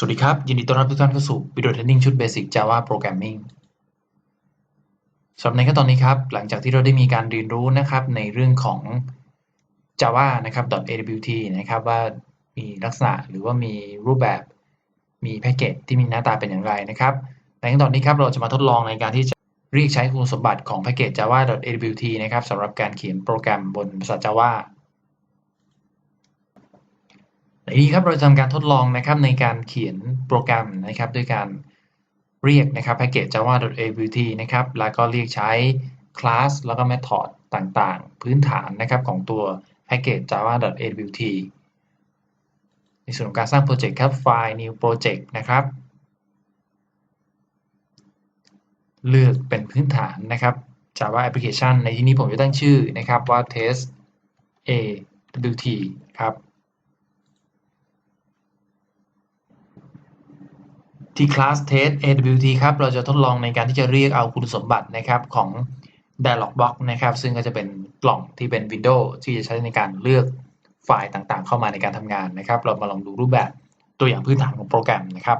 สวัสดีครับ ยินดีต้อนรับทุกท่านเข้าสู่วิดีโอเทรนนิ่งชุด Basic Java Programming สำหรับในขั้นตอนนี้ครับ หลังจากที่เราได้มีการเรียนรู้นะครับในเรื่องของ Java นะครับ .awt นะครับว่ามีลักษณะหรือว่ามีรูปแบบมีแพ็กเกจที่มีหน้าตาเป็นอย่างไรนะครับ ในขั้นตอนนี้ครับเราจะมาทดลองในการที่จะเรียกใช้คุณสมบัติของแพ็กเกจ java awt นะครับสำหรับการเขียนโปรแกรมบนภาษา Java ในนี้ครับเราจะทำการทดลองนะครับในการเขียนโปรแกรมนะครับด้วยการเรียกนะครับแพ็กเกจ java.awt นะครับแล้วก็เรียกใช้ class แล้วก็ method ต่างๆ พื้นฐานนะครับของตัวแพ็กเกจ java.awt ในส่วนของการสร้างโปรเจกต์ครับไฟล์ new project นะครับ เลือกเป็นพื้นฐานนะครับ Java application ในที่นี้ผมจะตั้งชื่อนะครับว่า test awt ครับ ที่ class test awt ครับ เราจะทดลองในการที่จะเรียกเอาคุณสมบัตินะครับของ dialog box นะครับ ซึ่งก็จะเป็นกล่องที่เป็น window ที่จะใช้ในการเลือกไฟล์ต่างๆ เข้ามาในการทำงานนะครับ เรามาลองดูรูปแบบตัวอย่างพื้นฐานของโปรแกรมนะครับ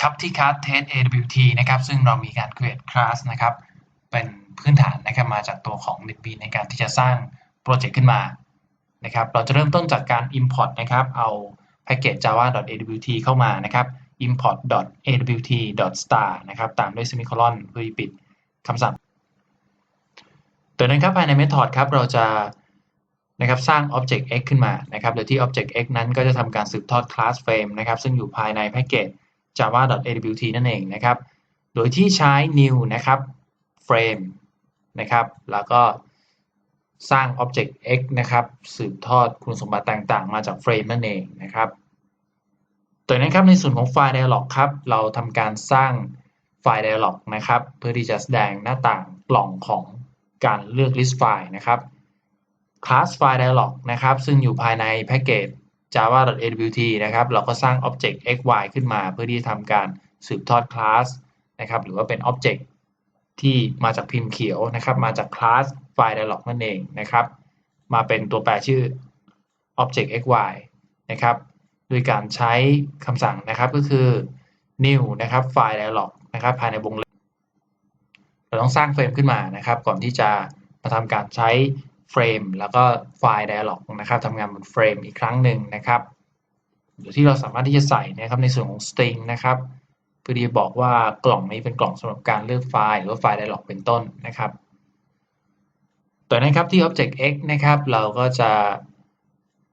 ครับที่ class test awt นะครับซึ่งเรามีการ create class นะครับเป็นพื้นฐานนะครับมาจากตัวของ NetBeans ในการที่จะสร้างโปรเจกต์ขึ้นมานะครับเราจะเริ่มต้นจากการ import นะครับเอาแพ็กเกจ java.awt เข้ามานะครับ import.awt.star นะครับตามด้วย semicolon เพื่อปิดคำสั่งตัวนั้นครับภายใน method ครับเราจะนะครับสร้าง object x ขึ้นมานะครับโดยที่ object x นั้นก็จะทำการสืบทอด class frame นะครับซึ่งอยู่ภายในแพ็กเกจ java.awt นั่นเองนะครับ โดยที่ใช้ new นะครับ frame นะครับ แล้วก็สร้าง object x นะครับ สืบทอดคุณสมบัติต่างๆ มาจาก frame นั่นเองนะครับตัวนั้นครับในส่วนของไฟล์ dialog ครับ เราทำการสร้างไฟล์ dialog นะครับ เพื่อที่จะแสดงหน้าต่างกล่องของการเลือก list file นะครับ class file dialog นะครับ ซึ่งอยู่ภายในแพ็กเกจ java.awt นะครับ เราก็สร้าง object xy ขึ้นมา เพื่อที่จะทำการสืบทอด class นะครับ หรือว่าเป็น object ที่มาจากพิมพ์เขียวนะครับ มาจาก class file dialog นั่นเองนะครับ มาเป็นตัวแปรชื่อ object xy นะครับ โดยการใช้คำสั่งนะครับก็คือ new นะครับ file dialog นะครับ ภายในวงเล็บ เราต้องสร้างเฟรมขึ้นมานะครับ ก่อนที่จะมาทำการใช้ เฟรมแล้วก็ไฟล์ dialog นะครับทำงานบนเฟรมอีกครั้งหนึ่งนะครับโดยที่เราสามารถที่จะใส่นะครับในส่วนของ string นะครับเพื่อที่จะบอกว่ากล่องนี้เป็นกล่องสำหรับการเลือกไฟล์หรือว่าไฟล์ dialog เป็นต้นนะครับตัวนั้นครับที่ object x นะครับเราก็จะ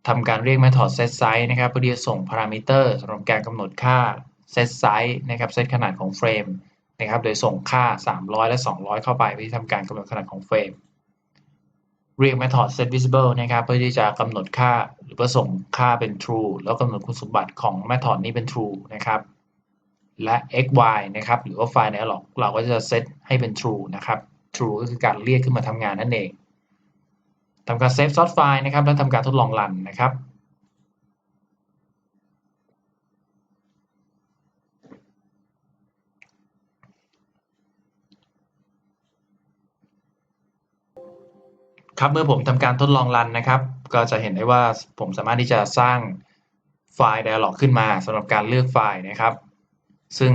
ทำการเรียก method set size นะครับเพื่อที่จะส่งพารามิเตอร์สำหรับการกำหนดค่า set size นะครับ set ขนาดของเฟรมนะครับ โดยส่งค่า 300 และ 200 เข้าไปเพื่อทำการกำหนดขนาดของเฟรม เรียก method set visible นะครับ เพื่อที่จะกำหนดค่าหรือว่าส่งค่าเป็น true แล้วกำหนดคุณสมบัติของ method นี้เป็น true นะครับ และ xy นะครับ หรือว่าไฟล์ dialog เราก็จะเซตให้เป็น true นะครับ true ก็คือการเรียกขึ้นมาทำงานนั่นเองทำการ save source file นะครับ แล้วทำการทดลองรันนะครับ ครับเมื่อผมทำการทดลองรันนะครับ ก็จะเห็นได้ว่าผมสามารถที่จะสร้างไฟล์ dialog ขึ้นมาสำหรับการเลือกไฟล์นะครับ ซึ่ง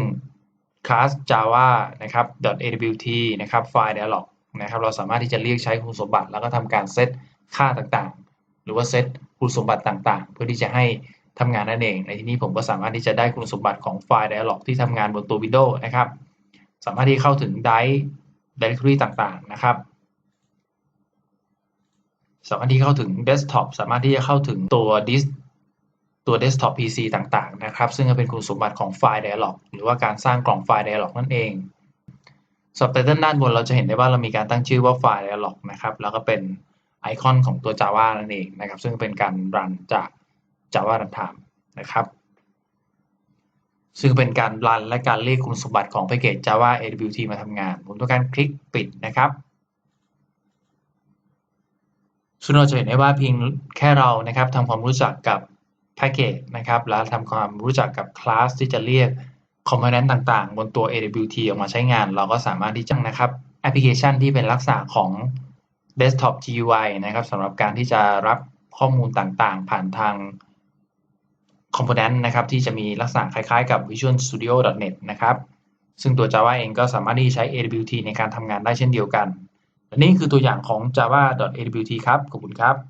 class java นะครับ .awt นะครับไฟล์ dialog นะครับเราสามารถที่จะเรียกใช้คุณสมบัติ แล้วก็ทำการเซตค่าต่างๆ หรือว่าเซตคุณสมบัติต่างๆ เพื่อที่จะให้ทำงานนั่นเอง ในที่นี้ผมก็สามารถที่จะได้คุณสมบัติของไฟล์ dialog ที่ทำงานบนตัว Windows นะครับ สามารถที่เข้าถึง drive directory ต่างๆ นะครับ สามารถที่เข้าถึง desktop สามารถที่จะเข้าถึงตัว disk ตัว desktop PC ต่างๆ นะครับ ซึ่งก็เป็นคุณสมบัติของไฟล์ dialog หรือว่าการสร้างกล่องไฟล์ dialog นั่นเองสับไตเติลด้านบนเราจะเห็นได้ว่าเรามีการตั้งชื่อว่าไฟล์ dialog นะครับ แล้วก็เป็นไอคอนของตัว Java นั่นเองนะครับ ซึ่งเป็นการรันจาก Java Runtime นะครับ ซึ่งเป็นการรันและการเรียกคุณสมบัติของแพ็กเกจ Java AWT มาทำงาน ผมต้องการคลิกปิดนะครับ ซึ่งเราจะเห็นได้ว่าเพียงแค่เรานะครับทำความรู้จักกับแพ็กเกจนะครับและทำความรู้จักกับคลาสที่จะเรียกคอมโพเนนต์ต่างๆ บนตัว AWT ออกมาใช้งาน เราก็สามารถที่จะนะครับแอปพลิเคชันที่เป็นลักษณะของ Desktop GUI นะครับสำหรับการที่จะรับข้อมูลต่างๆ ผ่านทางคอมโพเนนต์นะครับที่จะมีลักษณะคล้ายๆ กับ Visual Studio .NET นะครับซึ่งตัว Java เองก็สามารถที่จะใช้ AWT ในการทำงานได้เช่นเดียวกัน และนี่คือตัวอย่างของ java.awt ครับ ขอบคุณครับ